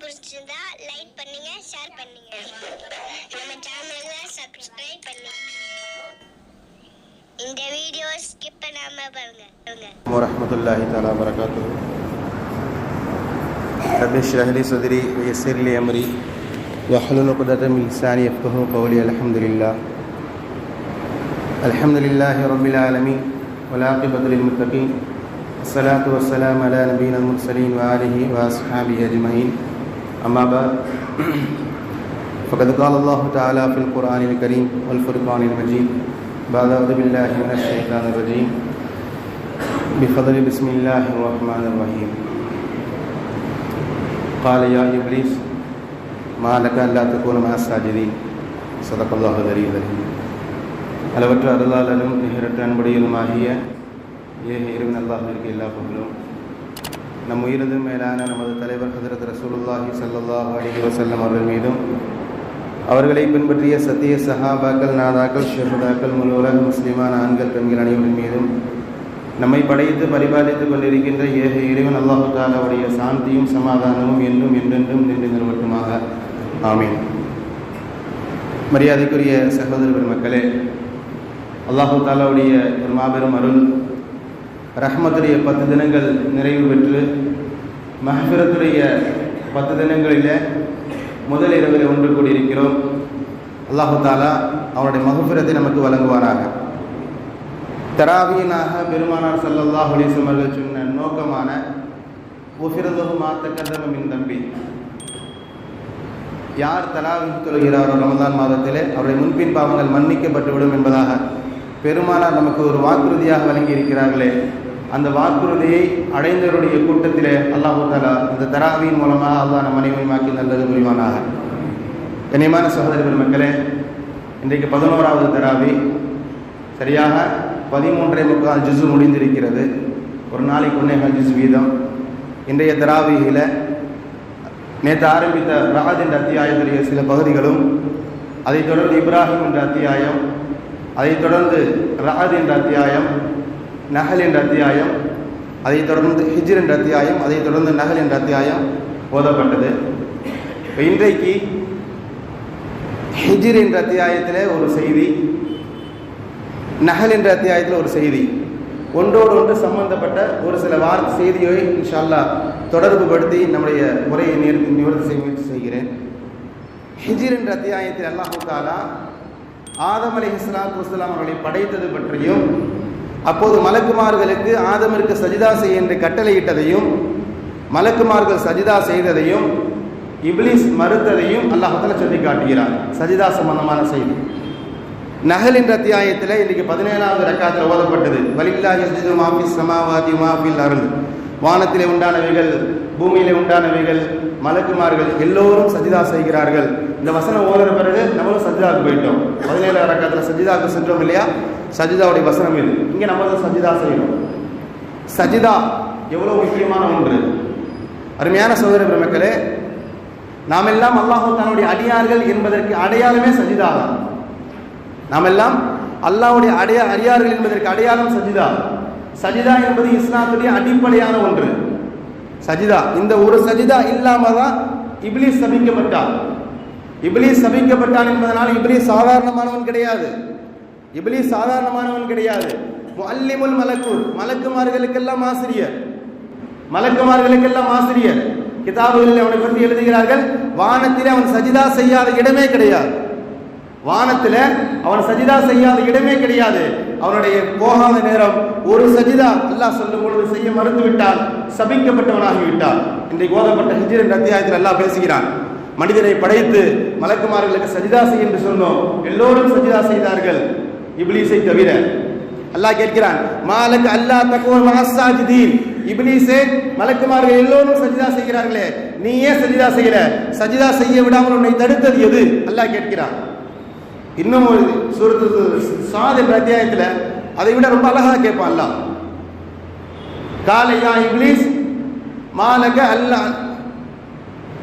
பிடிச்சிருந்தா லைக் பண்ணுங்க ஷேர் பண்ணுங்க நம்ம சேனலை சப்ஸ்கிரைப் பண்ணுங்க இந்த வீடியோ ஸ்கிப் பண்ணாம பாருங்க பாருங்க ورحمة الله تعالى وبركاته رب اشرح لي صدري ويسر لي أمري واحلل عقدة من لساني يفقه قولي الحمد لله الحمد لله رب العالمين والعاقبة للمتقين الصلاة والسلام على نبينا المرسلين وآله وأصحابه أجمعين أما بعد فقد قال الله تعالى في القرآن الكريم والفرقان المجيد بعد أعوذ بالله من الشيطان الرجيم بفضل بسم الله الرحمن الرحيم قال يا إبليس ما لك ألا تكون مع الساجدين صدق الله العلي العظيم அளவற்ற அருளாளனும் நிகரற்ற அன்புடையலுமாகிய ஏக இறைவன் அல்லாஹிற்கு எல்லா புகழும் நம் உயிரது மேலான நமது தலைவர் ஹதரத் ரசூலுல்லாஹி சல்லாஹ் அலி வசல்லம் அவர்கள் மீதும் அவர்களை பின்பற்றிய சத்திய சஹாபாக்கள் நாதாக்கள் ஷஹதாக்கள் முழு முஸ்லிமான ஆண்கள் பெண்கள் அனைவரின் மீதும் நம்மை படைத்து பரிபாலித்துக் கொண்டிருக்கின்ற ஏக இறைவன் அல்லாஹு தாலாவுடைய சாந்தியும் சமாதானமும் என்றும் என்றென்றும் நின்று நிறுவட்டுமாக ஆமீன். மரியாதைக்குரிய சகோதர பெருமக்களே அல்லாஹு தாலாவுடைய ஒரு மாபெரும் அருள் ரஹ்மத்துடைய பத்து தினங்கள் நிறைவு பெற்று மஹபிரத்துடைய பத்து தினங்களில் முதல் இரவில் ஒன்று கூடியிருக்கிறோம். அல்லாஹு தாலா அவருடைய மகபிரத்தை நமக்கு வழங்குவாராக தராவியனாக பெருமானார் சல்லல்லாஹ் அலிஸ்லம் அவர்கள் சொன்ன நோக்கமான உஃபிரதுகு மாத்த கதமின் தம்பி. யார் தராவி தொழுகிறாரோ ரமதான் மாதத்திலே அவருடைய முன்பின் பாவங்கள் மன்னிக்கப்பட்டுவிடும் என்பதாக பெருமானார் நமக்கு ஒரு வாக்குறுதியாக வழங்கி இருக்கிறார்களே அந்த வாக்குறுதியை அடைந்தவருடைய கூட்டத்தில் அல்லாஹு தாலா இந்த தராவியின் மூலமாக அல்லாஹ் நம் அனைவருமாக்கி நல்லது புரிவானாக. கண்ணியமான சகோதர பெருமக்களே இன்றைக்கு பதினோராவது தராவி. சரியாக பதிமூன்றை முக்கால் ஜிசு முடிந்திருக்கிறது. ஒரு நாளைக்கு ஒன்னேகால் ஜிசு வீதம். இன்றைய தராவியில் நேற்று ஆரம்பித்த ராஜ் என்ற அத்தியாயத்துடைய சில பகுதிகளும் அதைத் தொடர்ந்து இப்ராஹிம் என்ற அத்தியாயம் அதைத் தொடர்ந்து ராஜ் என்ற அத்தியாயம் நகல் என்ற அத்தியாயம் அதைத் தொடர்ந்து ஹிஜ்ர் என்ற அத்தியாயம் அதைத் தொடர்ந்து நகல் என்ற அத்தியாயம் ஓதப்பட்டது. இப்போ இன்றைக்கு ஹிஜ்ர் என்ற அத்தியாயத்தில் ஒரு செய்தி நகல் என்ற அத்தியாயத்தில் ஒரு செய்தி. ஒன்றோடு ஒன்று சம்பந்தப்பட்ட ஒரு சில வார்த்தை செய்தியை இன்ஷால்லா தொடர்பு படுத்தி நம்முடைய உரையை நிறுத்தி நிவர்த்தி செய்ய முயற்சி செய்கிறேன். ஹிஜிர் என்ற அத்தியாயத்தில் அல்லாஹு தாலா ஆதம் அலி இஸ்லாத்து வஸ்லாம் அவர்களை படைத்தது பற்றியும் அப்போது மலக்குமார்களுக்கு ஆதமிற்கு சஜிதா செய்ய என்று கட்டளையிட்டதையும் மலக்குமார்கள் சஜிதா செய்ததையும் இப்லீஸ் மறுத்ததையும் அல்லாஹத்தில் சொல்லி காட்டுகிறார். சஜிதா சம்பந்தமான செய்தி. நகல் என்ற அத்தியாயத்தில் இன்றைக்கு பதினேழாவது ரக்காத்தில் ஓதப்பட்டது. வலில்லா யஸ்ஜிது மாஃபி சமாவாதி மாஃபில் அருள். வானத்திலே உண்டானவைகள் பூமியிலே உண்டானவைகள் மலக்குமார்கள் எல்லோரும் சஜிதா செய்கிறார்கள். இந்த வசனம் ஓதுற பிறகு நம்மளும் சஜிதாவுக்கு போயிட்டோம். பதினேழு ரக்காத்தில் சஜிதாவுக்கு சென்றோம் இல்லையா? சஜிதாவுடைய வசனம் இது. இங்கே நம்ம தான் சஜிதா செய்யணும். சஜிதா எவ்வளோ முக்கியமான ஒன்று. அருமையான சோதர பெருமக்களே நாம் எல்லாம் அல்லாஹு தன்னுடைய அடியார்கள் என்பதற்கு அடையாளமே சஜிதா தான். நாம் எல்லாம் அல்லாவுடைய அடைய அடியார்கள் என்பதற்கு அடையாளம் சஜிதா. சஜிதா என்பது இஸ்லாத்துடைய அடிப்படையான ஒன்று. சஜிதா இந்த ஒரு சஜிதா இல்லாம தான் இப்லீஸ் சபிக்கப்பட்டார். இப்லீஸ் சபிக்கப்பட்டான் என்பதனால் இப்லீஸ் சாதாரணமானவன் கிடையாது. இப்லீஸ் சாதாரணமானவன் கிடையாது. அல்லிமுல் மலக்கூர் மலக்குமார்களுக்கெல்லாம் ஆசிரியர். மலக்குமார்களுக்கெல்லாம் ஆசிரியர். கிதாபுகளில் அவனை பற்றி எழுதுகிறார்கள். வானத்தில் அவன் சஜிதா செய்யாத இடமே கிடையாது. வானத்தில் அவன் சஜிதா செய்யாத இடமே கிடையாது. அவனுடைய போகாத நேரம் ஒரு சஜிதா அல்லாஹ் சொல்லும் பொழுது செய்ய மறுத்துவிட்டால் சபிக்கப்பட்டவனாகிவிட்டான். இன்றைக்கு ஓதப்பட்ட ஹிஜிர் என்ற அத்தியாயத்தில் அல்லாஹ் பேசுகிறான். மனிதனை படைத்து மலக்குமார்களுக்கு சஜிதா செய் என்று சொன்னோம். எல்லோரும் சஜிதா செய்தார்கள். இப்லீஸை தவிர. அல்லாஹ் கேட்கிறான் மாலக் அல்லாஹ் தக்குவன் மகசாஜிதீன். இப்லீஸே மலக்குமார்கள் எல்லோரும் சஜிதா செய்கிறார்களே. நீ ஏன் சஜிதா செய்யல சஜிதா செய்ய விடாமல் உன்னை தடுத்தது எது? அல்லாஹ் கேட்கிறான். இன்னும் ஒரு சூரத்து சாத் என்ற அத்தியாயத்தில் அதை விட ரொம்ப அழகாக கேட்பான் அல்லாஹ். காலையா இப்லீஸ் மாலக அல்லாஹ்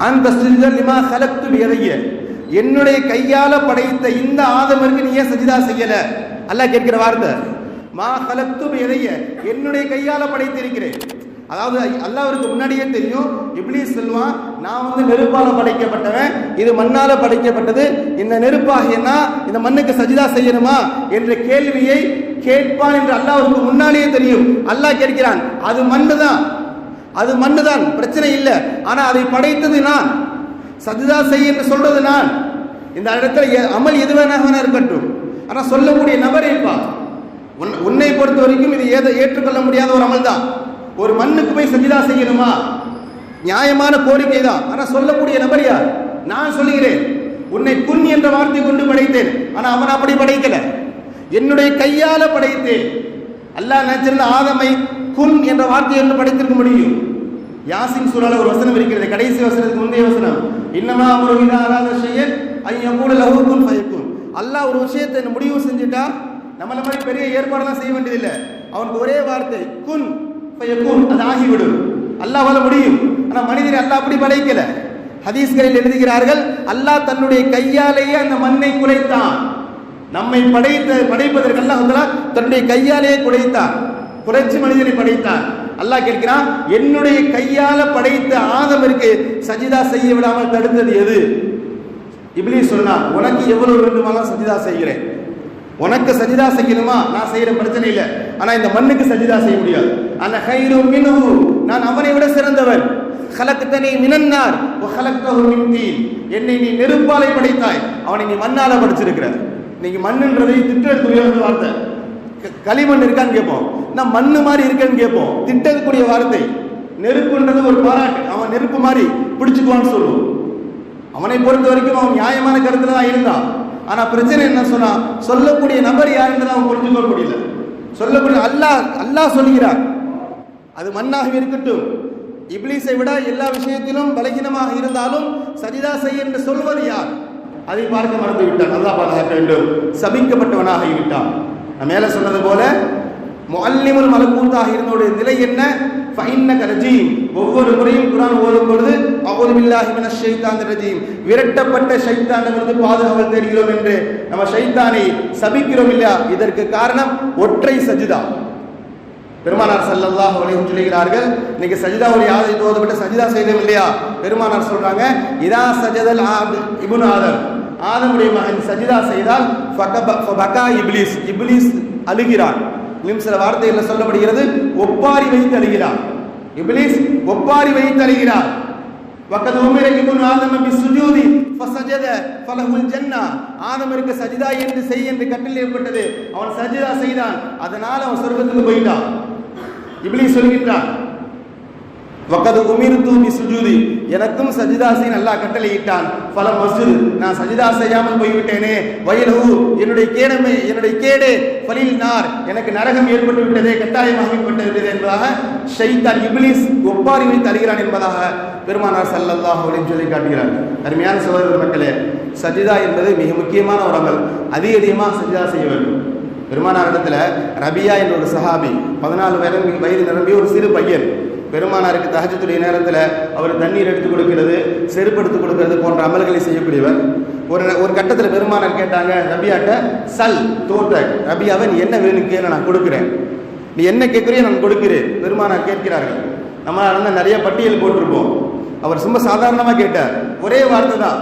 அந்த லிமா கலத்து எதைய என்னுடைய கையால படைத்த இந்த ஆதமருக்கு நீ ஏன் சஜிதா செய்யல? அல்லாஹ் கேட்கிற வார்த்தை. மா கலத்து எதைய என்னுடைய கையால படைத்திருக்கிறேன் அதாவது அல்லாஹ்வுக்கு முன்னாடியே தெரியும் இப்ளீஸ் சொல்வான் நான் வந்து நெருப்பால படைக்கப்பட்டவன் இது மண்ணால படைக்கப்பட்டது. இந்த நெருப்பாகியனா இந்த மண்ணுக்கு சஜிதா செய்யணுமா? என்ற கேள்வியை கேட்பான் என்று அல்லாஹ்வுக்கு முன்னாடியே தெரியும். அல்லாஹ் கேட்கிறான் அது மண்ணு தான் அது மண்ணு தான் பிரச்சனை இல்லை. ஆனால் அதை படைத்தது நான். சதிதா செய் என்று சொல்றது நான். இந்த இடத்துல எ- அமல் எது வேணாக வேணா இருக்கட்டும். ஆனால் சொல்லக்கூடிய நபர் இருப்பா. உன்- உன்னை பொறுத்த வரைக்கும் இது ஏதை ஏற்றுக்கொள்ள முடியாத ஒரு அமல் தான். ஒரு மண்ணுக்கு போய் சஜிதா செய்யணுமா? நியாயமான கோரிக்கை தான். ஆனால் சொல்லக்கூடிய நபர் யார்? நான் சொல்லுகிறேன். உன்னை புன் என்ற வார்த்தை கொண்டு படைத்தேன். ஆனால் அவன் அப்படி படைக்கல. என்னுடைய கையால படைத்தேன். அல்லாஹ் நினைச்சிருந்த ஆதமை குன் என்ற வார்த்தையை என்ன படைத்திருக்க முடியும். யாசின் சூறால ஒரு வசனம் இருக்கிறது. கடைசி வசனத்துக்கு முந்தைய வசனம். இன்னமா ஒரு இதா அராத ஷையன் ஐயக்கூட லஹு குன் பயக்கும் அல்லாஹ் ஒரு விஷயத்தை முடிவு செஞ்சுட்டா நம்மள மாதிரி பெரிய ஏற்பாடெல்லாம் செய்ய வேண்டியதில்லை அவனுக்கு ஒரே வார்த்தை குன் பயக்கும் அது ஆகிவிடும். அல்லாஹ்வால முடியும். ஆனா மனிதர் அல்லாஹ் அப்படி படைக்கல. ஹதீஸ்களில் எழுதுகிறார்கள் அல்லாஹ் தன்னுடைய கையாலேயே அந்த மண்ணை குலைத்தான். நம்மை படைத்த படைப்பதற்கு அல்லாஹ் தன்னுடைய கையாலேயே குலைத்தான். புரட்சி மனிதனை படைத்தார். அல்லாஹ் கேட்கிறான் என்னுடைய கையால படைத்த ஆதமிற்கு சஜிதா செய்ய விடாமல் தடுத்தது எது? இப்படி சொன்னா உனக்கு எவ்வளவு வேண்டுமானாலும் சஜிதா செய்கிறேன். உனக்கு சஜிதா செய்யணுமா? நான் செய்யற பிரச்சனை இல்லை. ஆனா இந்த மண்ணுக்கு சஜிதா செய்ய முடியாது. அந்த ஹைரோ மினு நான் அவனை விட சிறந்தவன். கலக்கத்தனை மினன்னார் கலக்கத்தகு மின்தி என்னை நீ நெருப்பாலை படைத்தாய். அவனை நீ மண்ணால படிச்சிருக்கிற. நீங்க மண்ணுன்றதை திட்ட வார்த்தை. களிமண் இருக்கான்னு கேட்போம். நான் மண்ணு மாதிரி இருக்கேன்னு கேட்போம். திட்டக்கூடிய வார்த்தை. நெருப்புன்றது ஒரு பாராட்டு. அவன் நெருப்பு மாதிரி பிடிச்சுக்குவான்னு சொல்லுவோம். அவனை பொறுத்த வரைக்கும் அவன் நியாயமான கருத்துல தான் இருந்தான். ஆனா பிரச்சனை என்ன சொன்னா சொல்லக்கூடிய நபர் யாருன்னு அவன் புரிஞ்சுக்க முடியல. சொல்லக்கூடிய அல்லாஹ் அல்லாஹ் சொல்கிறார் அது மண்ணாக இருக்கட்டும். இப்ளீஸை விட எல்லா விஷயத்திலும் பலகீனமாக இருந்தாலும் சரிதா செய் என்று சொல்வது யார்? அதை பார்க்க மறந்து விட்டான் அல்லாஹ் பாதுகாக்க வேண்டும். சபிக்கப்பட்டவனாக விட்டான் நான் மேலே சொன்னது போல முல்லிமுல் மலக்கூத்தாக இருந்தோடைய நிலை என்ன? ஃபைன்ன ரஜீம். ஒவ்வொரு முறையும் குரான் ஓதும் பொழுது அவுது பில்லாஹி மினஷ் ஷைத்தானிர் ரஜீம். விரட்டப்பட்ட ஷைத்தானிலிருந்து பாதுகாவல் தேடுகிறோம் என்று நம்ம ஷைத்தானை சபிக்கிறோம் இல்லையா? இதற்கு காரணம் ஒற்றை சஜிதா. பெருமானார் ஸல்லல்லாஹு அலைஹி சொல்லுகிறார்கள் சொல்கிறார்கள் இன்னைக்கு சஜிதாவுடைய ஆதத்தை ஓதப்பட்ட சஜிதா செய்தோம் இல்லையா? பெருமானார் சொல்றாங்க இதா சஜதல் ஆத் இப்னு ஆதம். ஆதமுடைய மகன் சஜிதா செய்தால் ஃபகப- ஃபபகா இப்லீஸ். இப்லீஸ் அழுகிறான். இன்னும் சில வார்த்தைகளில் சொல்லப்படுகிறது ஒப்பாரி வைத்து அழுகிறான். இப்லீஸ் ஒப்பாரி வைத்து அழுகிறான். வக்கத் உமிர இப்னு ஆதம் பிஸ்ஸுஜூதி ஃபஸஜத ஃபலஹுல் ஜன்னா. ஆதமருக்கு சஜிதா என்று செய் என்று கட்டில் ஏற்பட்டது அவன் சஜிதா செய்தான். அதனால் அவன் சொர்க்கத்துக்கு போயிட்டான். இப்லீஸ் சொல்கின்றான். வக்கது உமிர்து பி சுஜூதி எனக்கும் சஜிதா செய் நல்லா கட்டளையிட்டான். பல மசூது நான் சஜிதா செய்யாமல் போய்விட்டேனே. வயலு என்னுடைய கேடமை என்னுடைய கேடே. பலில் நார் எனக்கு நரகம் ஏற்பட்டு விட்டதே கட்டாயமாகிவிட்டு விட்டது என்பதாக ஷைத்தான் இபிலிஸ் ஒப்பாரி தருகிறான் என்பதாக பெருமானார் சல்லல்லாஹ் அப்படின்னு சொல்லி காட்டுகிறார். அருமையான சகோதர மக்களே சஜிதா என்பது மிக முக்கியமான ஒரு அமல். அதிக அதிகமாக சஜிதா செய்ய வேண்டும். பெருமானார் இடத்துல ரபியா என்ற ஒரு சஹாபி பதினாலு வயது வயது நிரம்பிய ஒரு சிறு பையன் பெருமானாருக்கு தகஜத்துடைய நேரத்தில் அவர் தண்ணீர் எடுத்து கொடுக்கிறது செருப்பு எடுத்து கொடுக்கிறது போன்ற அமல்களை செய்யக்கூடியவர். ஒரு ஒரு கட்டத்தில் பெருமானார் கேட்டாங்க ரபியாட்ட சல் தோட்ட ரபியாவை நீ என்ன வேணும் கேளு நான் கொடுக்குறேன். நீ என்ன கேட்குறியோ நான் கொடுக்கிறேன். பெருமானார் கேட்கிறார்கள். நம்ம அண்ணன் நிறைய பட்டியல் போட்டிருப்போம். அவர் ரொம்ப சாதாரணமாக கேட்டார். ஒரே வார்த்தை தான்.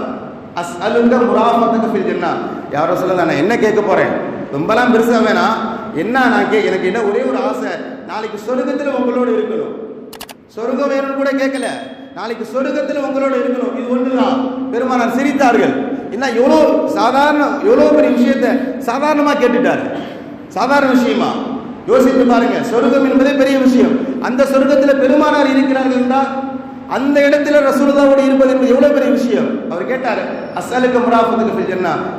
அஸ் அலுங்க முராமத்துக்கு ஃபில் ஜன்னா. யாரோ சொல்ல நான் என்ன கேட்க போறேன்? ரொம்பலாம் பெருசாக வேணாம். என்ன நான் கே எனக்கு என்ன ஒரே ஒரு ஆசை. நாளைக்கு சொர்க்கத்தில் உங்களோட இருக்கணும். சொர்க்கம் வேணும்னு கூட கேட்கல. நாளைக்கு சொர்க்கத்தில் உங்களோட இருக்கணும். இது ஒன்றுதான் பெருமானார் சிரித்தார்கள். என்ன எவ்வளோ சாதாரண எவ்வளோ பெரிய விஷயத்தை சாதாரணமாக கேட்டுட்டாரு. சாதாரண விஷயமா? யோசித்து பாருங்க. சொர்க்கம் என்பதே பெரிய விஷயம். அந்த சொர்க்கத்தில் பெருமானார் இருக்கிறார்கள் என்றால் அந்த இடத்துல ரசூலுல்லாவோடு இருப்பது என்பது எவ்வளோ பெரிய விஷயம்? அவர் கேட்டார் அசலுக்கு முராஃபத்துக்கு ஃபில்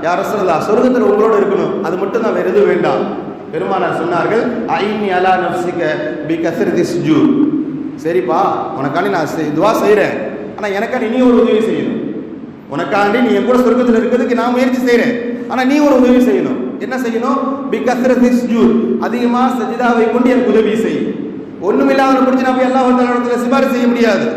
யார் யா சொர்க்கத்தில் உங்களோட இருக்கணும். அது மட்டும் தான் வேறு எதுவும் வேண்டாம். பெருமானார் சொன்னார்கள் ஐநி அலா நப்சிக்க பி கஸ்ரதி சுஜூ சரிப்பா உனக்காண்டி நான் இதுவாக செய்கிறேன் ஆனால் எனக்காண்டி நீ ஒரு உதவி செய்யணும். உனக்காண்டி நீ என் கூட சொர்க்கத்தில் இருக்கிறதுக்கு நான் முயற்சி செய்கிறேன் ஆனால் நீ ஒரு உதவி செய்யணும். என்ன செய்யணும்? பி கஸ்ரதி ஜூர் அதிகமாக சஜிதாவை கொண்டு எனக்கு உதவி செய். ஒண்ணுமில்லாத முடிஞ்சு நான் போய் எல்லா இடத்துல சிபாரிசு செய்ய முடியாது.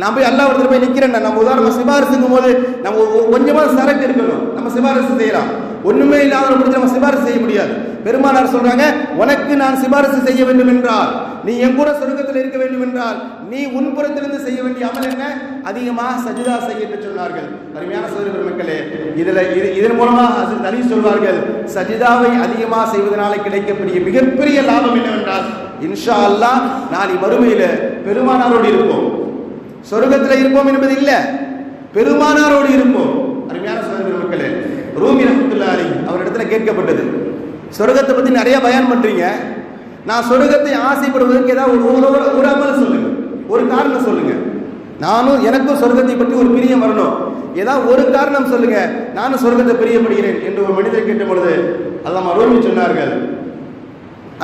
நான் போய் எல்லா இடத்துல போய் நிக்கிறேன் நம்ம உதாரணமாக சிபாரிசுங்கும் போது நம்ம கொஞ்சமாக சரக்கு இருக்கணும் நம்ம சிபாரிசு செய்யலாம். ஒண்ணுமே இல்லாத முடிஞ்சு நம்ம சிபாரிசு செய்ய முடியாது. பெருமானார் சொல்றாங்க உனக்கு நான் சிபாரிசு செய்ய வேண்டும் என்றால் நீ என் கூட சொர்க்கத்தில் இருக்க வேண்டும் என்றால் நீ உன்புறத்திலிருந்து செய்ய வேண்டிய அமல் என்ன? அதிகமாக சஜிதா செய்ய என்று சொன்னார்கள். அருமையான சோதர பெருமக்களே இதுல இது இதன் மூலமாக ஹசரத் சொல்வார்கள் சஜிதாவை அதிகமாக செய்வதனால கிடைக்கக்கூடிய மிகப்பெரிய லாபம் என்னவென்றால் இன்ஷா அல்லா நாளை வறுமையில பெருமானாரோடு இருப்போம். சொர்க்கத்தில் இருப்போம் என்பது இல்லை பெருமானாரோடு இருப்போம். அருமையான சோதர மக்களே ரூமி ரஹமத்துல்லா அவரிடத்துல கேட்கப்பட்டது. சொர்க்கத்தை பத்தி நிறைய பயன் பண்றீங்க. நான் சொர்க்கத்தை ஆசைப்படுவதற்கு ஏதாவது ஒரு ஒரு ஒரு அமல் சொல்லுங்க. ஒரு காரணம் சொல்லுங்க. நானும் எனக்கும் சொர்க்கத்தை பற்றி ஒரு பிரியம் வரணும். ஏதாவது ஒரு காரணம் சொல்லுங்க. நானும் சொர்க்கத்தை பிரியப்படுகிறேன் என்று ஒரு மனிதர் கேட்ட பொழுது அல்லாம ரூமி சொன்னார்கள்.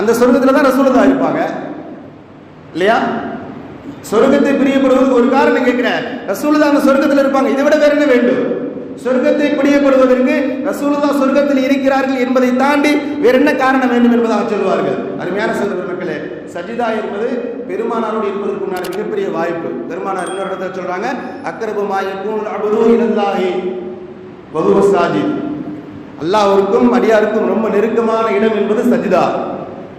அந்த சொர்க்கத்துல தான் ரசூலதா இருப்பாங்க. இல்லையா? சொர்க்கத்தை பிரியப்படுவதற்கு ஒரு காரணம் கேட்கிறேன். ரசூலதா அந்த சொர்க்கத்தில் இருப்பாங்க. இதை விட வேற என்ன வேண்டும்? சொர்க்கத்தை பிடியப்படுவதற்கு ரசூலுல்லா சொர்க்கத்தில் இருக்கிறார்கள் என்பதை தாண்டி வேற என்ன காரணம் வேண்டும் என்பதாக சொல்வார்கள். அருமையான சொல்ற மக்களே சஜிதா என்பது பெருமானாரோடு இருப்பதற்கு மிகப்பெரிய வாய்ப்பு. பெருமானார் இன்னொரு இடத்துல சொல்றாங்க அக்கரபமாயக்கும் அபுதோ இலந்தாகி வகுவ சாஜித். அல்லாஹ்விற்கும் அடியாருக்கும் ரொம்ப நெருக்கமான இடம் என்பது சஜிதா.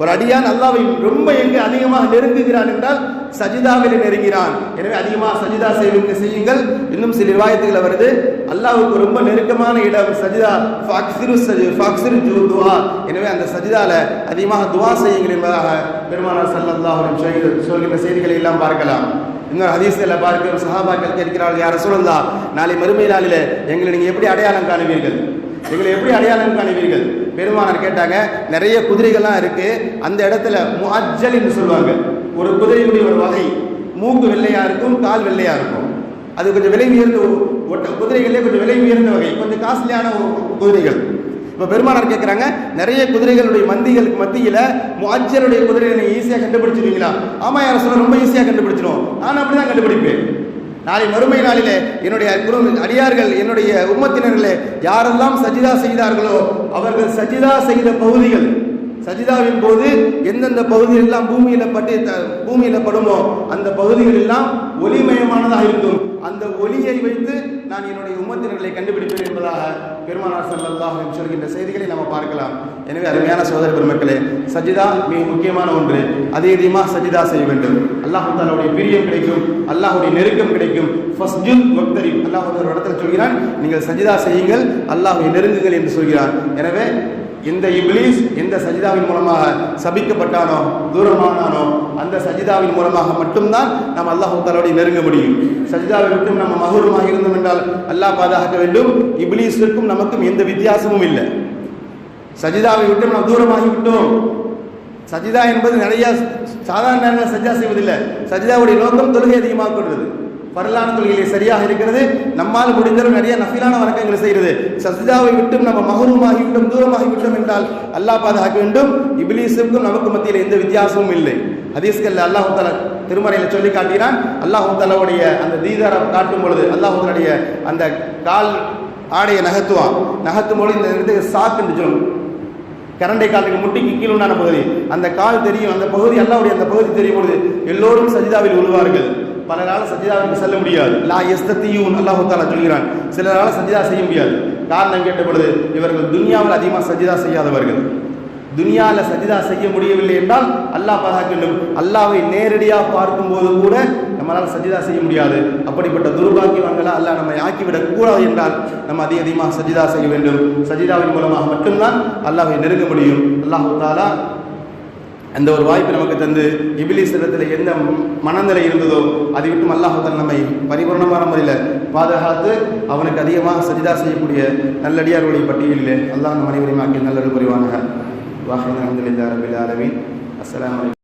ஒரு அடியான் அல்லாவை ரொம்ப எங்கு அதிகமாக நெருங்குகிறான் என்றால் சஜிதாவில் நெருங்கிறான் எனவே அதிகமாக சஜிதா செய்வீங்க செய்யுங்கள். இன்னும் சில ரிவாயத்துகள் வருது. அல்லாவுக்கு ரொம்ப நெருக்கமான இடம் சஜிதா ஃபாக்சிரு சஜி ஃபாக்சிரு ஜூ துவா எனவே அந்த சஜிதால அதிகமாக துவா செய்யுங்கள் என்பதாக பெருமானார் சல்லல்லா அலைஹி வஸல்லம் சொல்கிற செய்திகளை எல்லாம் பார்க்கலாம். இன்னொரு ஹதீஸ்ல பார்க்கிறோம் சஹாபாக்கள் கேட்கிறார்கள் யார் ரசூலுல்லா நாளை மறுமை நாளிலே எங்களை நீங்கள் எப்படி அடையாளம் காணுவீர்கள்? எங்களை எப்படி அடையாளம் காணுவீர்கள்? பெருமானார் கேட்டாங்க நிறைய குதிரைகள்லாம் இருக்கு. அந்த இடத்துல முஅஜ்ஜல் என்று சொல்லுவாங்க. ஒரு குதிரையுடைய ஒரு வகை. மூக்கு வெள்ளையா இருக்கும் கால் வெள்ளையா இருக்கும். அது கொஞ்சம் விலை உயர்ந்து ஒட்ட குதிரைகளே கொஞ்சம் விலை உயர்ந்த வகை. கொஞ்சம் காஸ்ட்லியான குதிரைகள். இப்போ பெருமானார் கேட்குறாங்க நிறைய குதிரைகளுடைய மந்திகளுக்கு மத்தியில் முஜருடைய குதிரையை நீங்கள் ஈஸியாக கண்டுபிடிச்சிருவீங்களா? ஆமாம் யார சொல்ல ரொம்ப ஈஸியாக கண்டுபிடிச்சிடும் நான் அப்படி தான் கண்டுபிடிப்பேன். நாளை மறுமை நாளிலே என்னுடைய குடும்ப அடியார்கள் என்னுடைய உம்மத்தினர்களே யாரெல்லாம் சஜிதா செய்தார்களோ அவர்கள் சஜிதா செய்த பகுதிகள் சஜிதாவின் போது எந்தெந்த பகுதிகள் எல்லாம் பூமியில பட்டு த- பூமியில படுமோ அந்த பகுதிகள் எல்லாம் ஒளிமயமானதாக இருக்கும். அந்த ஒளியை வைத்து நான் என்னுடைய உமத்தினர்களை கண்டுபிடிப்பேன் என்பதாக பெருமானார் ஸல்லல்லாஹு சொல்கின்ற செய்திகளை நம்ம பார்க்கலாம். எனவே அருமையான சோதர பெருமக்களே சஜிதா மிக முக்கியமான ஒன்று. அதே அதிகமாக சஜிதா செய்ய வேண்டும். அல்லாஹ் தாலாவுடைய பிரியம் கிடைக்கும் அல்லாஹ்வுடைய நெருக்கம் கிடைக்கும். ஃபஸ்ஜுல் வக்தரி அல்லாஹ் ஒரு இடத்துல சொல்கிறான் நீங்கள் சஜிதா செய்யுங்கள் அல்லாஹுடைய நெருங்குங்கள் என்று சொல்கிறார் எனவே இந்த இப்லீஸ் எந்த சஜிதாவின் மூலமாக சபிக்கப்பட்டானோ தூரமானானோ அந்த சஜிதாவின் மூலமாக மட்டும்தான் நாம் அல்லாஹ் தாலாவுடைய நெருங்க முடியும். சஜிதாவை விட்டு நம்ம மகுரமாக இருந்தோம் என்றால் அல்லாஹ் பாதுகாக்க வேண்டும். இப்லீஸிற்கும் நமக்கும் எந்த வித்தியாசமும் இல்லை. சஜிதாவை விட்டு நாம் தூரமாகி விட்டோம் சஜிதா என்பது நிறைய சாதாரண சஜா சஜிதா செய்வதில்லை. சஜிதாவுடைய நோக்கம் தொழுகை அதிகமாக்குறது பரலான தொழுகையிலே சரியாக இருக்கிறது. நம்மால் முடிந்தளவு நிறைய நஃபிலான வணக்கங்களை செய்கிறது. சசிதாவை விட்டும் நம்ம மகரூமாகி விட்டோம் தூரமாகி விட்டோம் என்றால் அல்லாஹ் பாதுகாக்க வேண்டும். இபிலிசுக்கும் நமக்கு மத்தியில் எந்த வித்தியாசமும் இல்லை. ஹதீஸ்கல்ல அல்லாஹு தாலா திருமறையில் சொல்லி காட்டினான். அல்லாஹு தாலாவுடைய அந்த தீதாரம் காட்டும் பொழுது அல்லாஹ் அந்த கால் ஆடையை நகர்த்துவான். நகர்த்தும் பொழுது இந்த இடத்துக்கு சாக்குன்னு சொல்லும் கரண்டை காலுக்கு முட்டிக்கு கீழ் உண்டான பகுதி. அந்த கால் தெரியும். அந்த பகுதி அல்லாவுடைய அந்த பகுதி தெரியும் பொழுது எல்லோரும் சஜிதாவில் விழுவார்கள் பலரால சஜிதாவுக்கு செல்ல முடியாது. லா எஸ்தத்தையும் அல்லாஹு தாலா சொல்கிறான். சிலரால சஜிதா செய்ய முடியாது. காரணம் கேட்ட பொழுது இவர்கள் துனியாவில் அதிகமாக சஜிதா செய்யாதவர்கள். துனியாவில் சஜிதா செய்ய முடியவில்லை என்றால் அல்லாஹ் பாதுகாக்க வேண்டும் அல்லாவை நேரடியாக பார்க்கும்போது கூட நம்மளால் சஜிதா செய்ய முடியாது. அப்படிப்பட்ட துர்பாக்கியவன்களை அல்லாஹ் நம்மை ஆக்கிவிடக் கூடாது என்றால் நம்ம அதிக அதிகமாக சஜிதா செய்ய வேண்டும். சஜிதாவின் மூலமாக மட்டும்தான் அல்லாவை நெருங்க முடியும். அல்லாஹு தாலா அந்த ஒரு வாய்ப்பு நமக்கு தந்து இபிலிஸ் இடத்துல எந்த மனநிலை இருந்ததோ அதை விட்டும் அல்லாஹால நம்மை பரிபூர்ணமான முறையில் பாதுகாத்து அவனுக்கு அதிகமாக சஜிதா செய்யக்கூடிய நல்லடியார்களுடைய பட்டியலில் அல்லாஹ் அந்த மனைவரையும் ஆக்கி நல்லது புரிவானாக. வாஹின் அஹமதுல்லா ரபில்